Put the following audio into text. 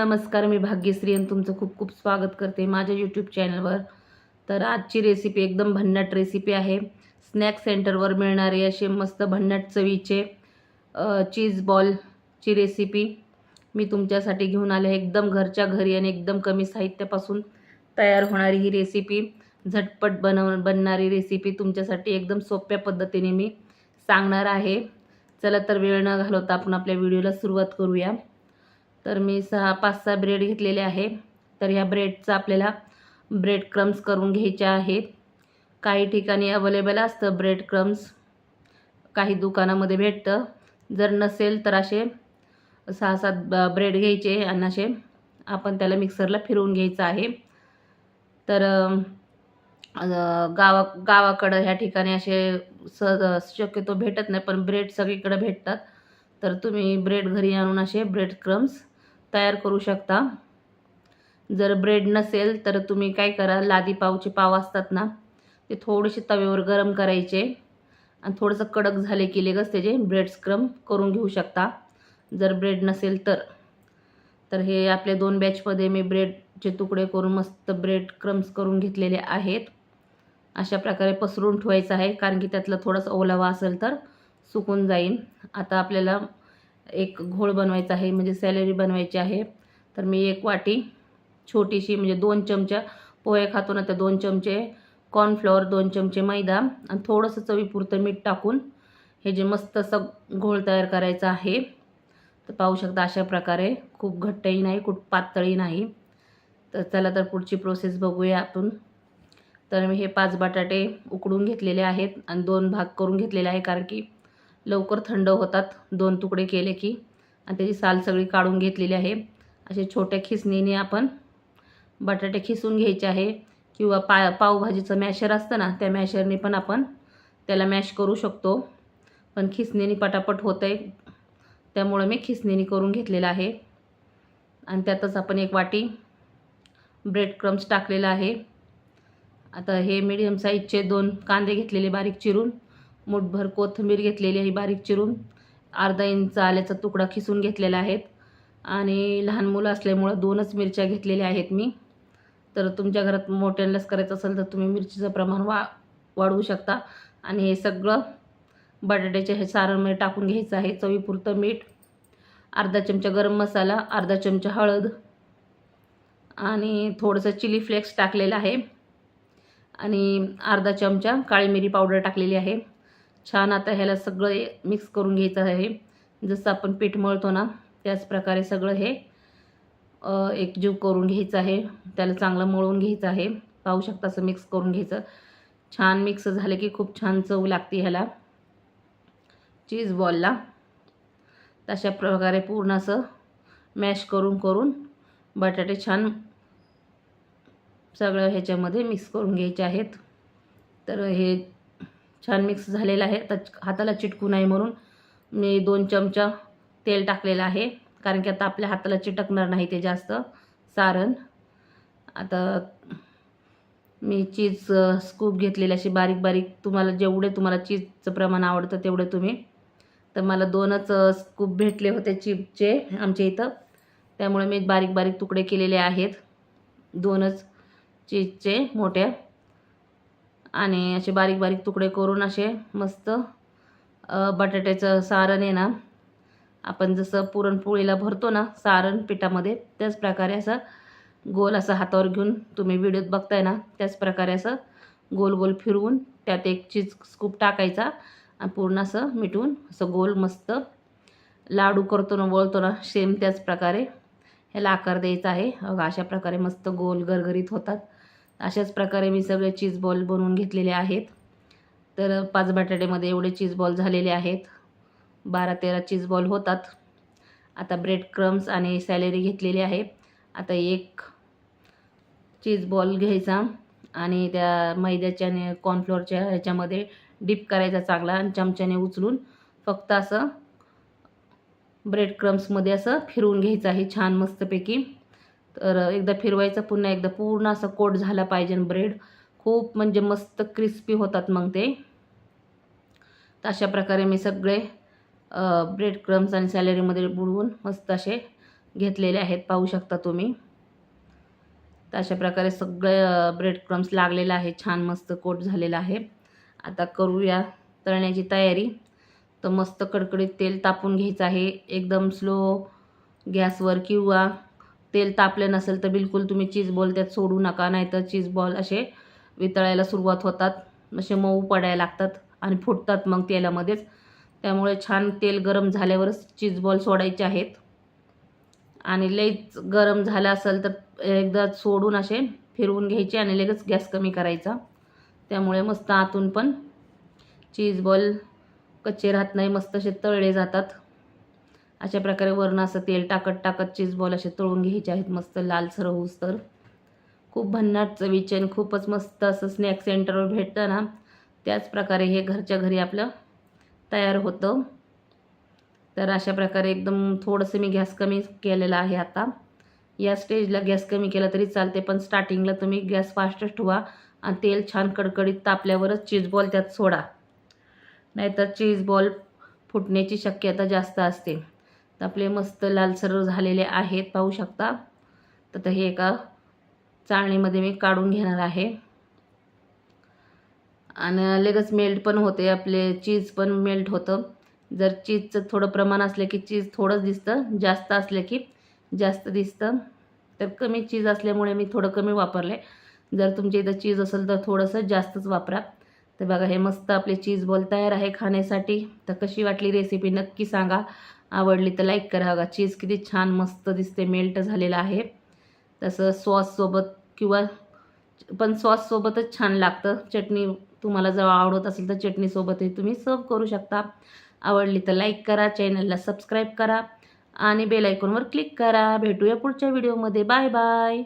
नमस्कार मी भाग्यश्री आणि तुमचं खूप खूप स्वागत करते माझ्या यूट्यूब चॅनलवर तर आजची रेसिपी एकदम भन्नाट रेसिपी आहे. स्नॅक सेंटरवर मिळणारे असे मस्त भन्नाट चवीचे चीज बॉलची रेसिपी मी तुमच्यासाठी घेऊन आले. एकदम घरच्या घरी आणि एकदम कमी साहित्यापासून तयार होणारी ही रेसिपी झटपट बनव बनणारी रेसिपी तुमच्यासाठी एकदम सोप्या पद्धतीने मी सांगणार आहे. चला तर वेळ न घालवता आपण आपल्या व्हिडिओला सुरुवात करूया. तर मी सहा पाच सहा ब्रेड घेतलेले आहे. तर ह्या ब्रेडचं आपल्याला ब्रेड क्रम्स करून घ्यायचे आहेत. काही ठिकाणी अवेलेबल असतं ब्रेड क्रम्स काही दुकानामध्ये भेटतं. जर नसेल तर असे सहा सात ब्रेड घ्यायचे आणि असे आपण त्याला मिक्सरला फिरवून घ्यायचं आहे. तर गावा गावाकडं ह्या ठिकाणी असे सहज शक्यतो भेटत नाही पण ब्रेड सगळीकडे भेटतात. तर तुम्ही ब्रेड घरी आणून असे ब्रेड क्रम्स तयार करू शकता. जर ब्रेड नसेल तर तुम्ही काय करा लादी पावचे पाव असतात ना ते थोडेसे तव्यावर गरम करायचे. आणि थोडंसं कडक झाले की लगेच त्याचे ब्रेड स्क्रम करून घेऊ शकता. जर ब्रेड नसेल तर. तर हे आपल्या दोन बॅचमध्ये मी ब्रेडचे तुकडे करून मस्त ब्रेड क्रम्स करून घेतलेले आहेत. अशा प्रकारे पसरून ठेवायचं आहे कारण की त्यातलं थोडंसं ओलावा असेल तर सुकून जाईल आता आपल्याला एक घोळ बनवायचा आहे म्हणजे सॅलरी बनवायची आहे. तर मी एक वाटी छोटीशी म्हणजे दोन चमच्या पोहे खातो ना त्या दोन चमचे कॉर्नफ्लॉवर दोन चमचे मैदा आणि थोडंसं चवीपुरतं मीठ टाकून हे जे मस्त असं घोळ तयार करायचा आहे. तर पाहू शकता अशा प्रकारे खूप घट्टही नाही खूप पातळही नाही. तर चला तर पुढची प्रोसेस बघूया आपण. तर मी हे पाच बटाटे उकडून घेतलेले आहेत आणि दोन भाग करून घेतलेले आहे कारण की लवकर थंड होतात. दोन तुकडे केले की आणि त्याची साल सगळी काढून घेतलेली आहे. असे छोट्या खिसणीने आपण बटाटे खिसून घ्यायचे आहे किंवा पा पावभाजीचं मॅशर असतं ना त्या मॅशरने पण आपण त्याला मॅश करू शकतो. पण खिसणीने पटापट होतं आहे त्यामुळं मी खिसणीने करून घेतलेलं आहे. आणि त्यातच आपण एक वाटी ब्रेड क्रम्स टाकलेला आहे. आता हे मिडियम साईजचे दोन कांदे घेतलेले बारीक चिरून. मुठभर कोथिंबीर घेतलेली आहे बारीक चिरून. अर्धा इंच आल्याचा तुकडा खिसून घेतलेला आहेत. आणि लहान मुलं असल्यामुळं दोनच मिरच्या घेतलेल्या आहेत मी. तर तुमच्या घरात मोठ्यांनाच करायचं असेल तर तुम्ही मिरचीचं प्रमाण वा वाढवू शकता. आणि हे सगळं बटाट्याचे हे सारणमध्ये टाकून घ्यायचं आहे. चवीपुरतं मीठ अर्धा चमचा गरम मसाला अर्धा चमचा हळद आणि थोडंसं चिली फ्लेक्स टाकलेलं आहे. आणि अर्धा चमचा काळी मिरी पावडर टाकलेली आहे. छान आता ह्याला सगळं मिक्स करून घ्यायचं आहे. जसं आपण पीठ मळतो ना त्याच प्रकारे सगळं हे एकजीव करून घ्यायचं आहे. त्याला चांगलं मळून घ्यायचं आहे. पाहू शकता असं मिक्स करून घ्यायचं. छान मिक्स झालं की खूप छान चव लागते ह्याला. चीज बॉलला तशा प्रकारे पूर्ण असं मॅश करून करून बटाटे छान सगळं ह्याच्यामध्ये मिक्स करून घ्यायचे आहेत. तर हे छान मिक्स झालेलं आहे. तर हाताला चिटकू नये म्हणून मी दोन चमचा तेल टाकलेलं आहे. कारण की आता आपल्या हाताला चिटकणार नाही ते जास्त. सारण. आता मी चीज स्कूप घेतलेले असे बारीक बारीक. तुम्हाला जेवढे तुम्हाला चीजचं प्रमाण आवडतं तेवढे तुम्ही. तर मला दोनच स्कूप भेटले होते चिपचे आमच्या इथं. त्यामुळे मी बारीक बारीक तुकडे केलेले आहेत. दोनच चीजचे मोठ्या. आणि असे बारीक बारीक तुकडे करून असे मस्त बटाट्याचं सारण आहे ना आपण जसं पुरणपोळीला भरतो ना सारण पिठामध्ये त्याच प्रकारे असं गोल असं हातावर घेऊन तुम्ही व्हिडिओत बघताय ना त्याच प्रकारे असं गोल गोल फिरवून त्यात एक चीज स्कूप टाकायचा आणि पूर्ण असं मिटवून असं गोल मस्त लाडू करतो ना वळतो ना सेम त्याच प्रकारे ह्याला आकार द्यायचा आहे. अशा प्रकारे मस्त गोल गरगरीत होतात. अशाच प्रकारे मी सगळे चीज बॉल बनवून घेतलेले आहेत. तर पाच बटाट्यामध्ये एवढे चीज बॉल झालेले आहेत. बारा तेरा चीज बॉल होतात. आता ब्रेड क्रम्स आणि सॅलरी घेतलेली आहे. आता एक चीज बॉल घ्यायचा आणि त्या मैद्याच्या आणि कॉर्नफ्लोअरच्या ह्याच्यामध्ये डिप करायचा चांगला आणि चमच्याने उचलून फक्त असं ब्रेड क्रम्समध्ये असं फिरवून घ्यायचं आहे छान मस्तपैकी. तर एकदा फिरवायचं पुन्हा एकदा पूर्ण असं कोट झाला पाहिजे ब्रेड. खूप म्हणजे मस्त क्रिस्पी होतात मग ते. तर अशा प्रकारे मी सगळे ब्रेड क्रम्स आणि सॅलरीमध्ये बुडवून मस्त असे घेतलेले आहेत पाहू शकता तुम्ही. तर अशा प्रकारे सगळे ब्रेड क्रम्स लागलेलं आहे छान मस्त कोट झालेला आहे. आता करूया तळण्याची तयारी. तर मस्त कडकडीत तेल तापून घ्यायचं आहे एकदम स्लो गॅसवर किंवा तेल तापलं नसेल तर बिलकुल तुम्ही चीज बॉल त्यात सोडू नका नाहीतर चीज बॉल असे वितळायला सुरुवात होतात. असे मऊ पडायला लागतात आणि फुटतात मग तेलामध्येच. त्यामुळे छान तेल गरम झाल्यावरच चीज बॉल सोडायचे आहेत. आणि लईच गरम झालं असेल तर एकदा सोडून असे फिरवून घ्यायचे आणि लगेच गॅस कमी करायचा. त्यामुळे मस्त आतून पण चीज बॉल कच्चे राहत नाही मस्त असे तळले जातात. अशा प्रकारे वरून असं तेल टाकत टाकत चीज बॉल असे तळून घ्यायचे आहेत मस्त लालसर होऊस तर. खूप भन्नाट चवीचे आणि खूपच मस्त असं स्नॅक सेंटरवर भेटतं ना त्याच प्रकारे हे घरच्या घरी आपलं तयार होतं. तर अशा प्रकारे एकदम थोडंसं मी गॅस कमी केलेला आहे आता. या स्टेजला गॅस कमी केला तरी चालते पण स्टार्टिंगला तुम्ही गॅस फास्टच ठेवा आणि तेल छान कडकडीत तापल्यावरच चीज बॉल त्यात सोडा. नाहीतर चीज बॉल फुटण्याची शक्यता जास्त असते. तर आपले मस्त लालसर झालेले आहेत पाहू शकता. तर हे एका चाळणीमध्ये मी काढून घेणार आहे. आणि लगेच मेल्ट पण होते आपले चीज पण मेल्ट होतं. जर चीजचं थोडं प्रमाण असलं की चीज थोडंच दिसतं जास्त असलं की जास्त दिसतं. तर कमी चीज असल्यामुळे मी थोडं कमी वापरले. जर तुमच्या इथं चीज असेल तर थोडंसं जास्तच वापरा. तर बघा हे मस्त आपले चीज बॉल तयार आहे खाण्यासाठी. तर कशी वाटली रेसिपी नक्की सांगा. आवडली तर लाईक करा. बघा चीज किती छान मस्त दिसते मेल्ट झालेलं आहे. तसं सॉससोबत किंवा पण सॉससोबतच छान लागतं. चटणी तुम्हाला जर आवडत असेल तर चटणीसोबतही तुम्ही सर्व करू शकता. आवडली तर लाईक करा चॅनलला सबस्क्राईब करा आणि बेलायकॉनवर क्लिक करा. भेटूया पुढच्या व्हिडिओमध्ये बाय बाय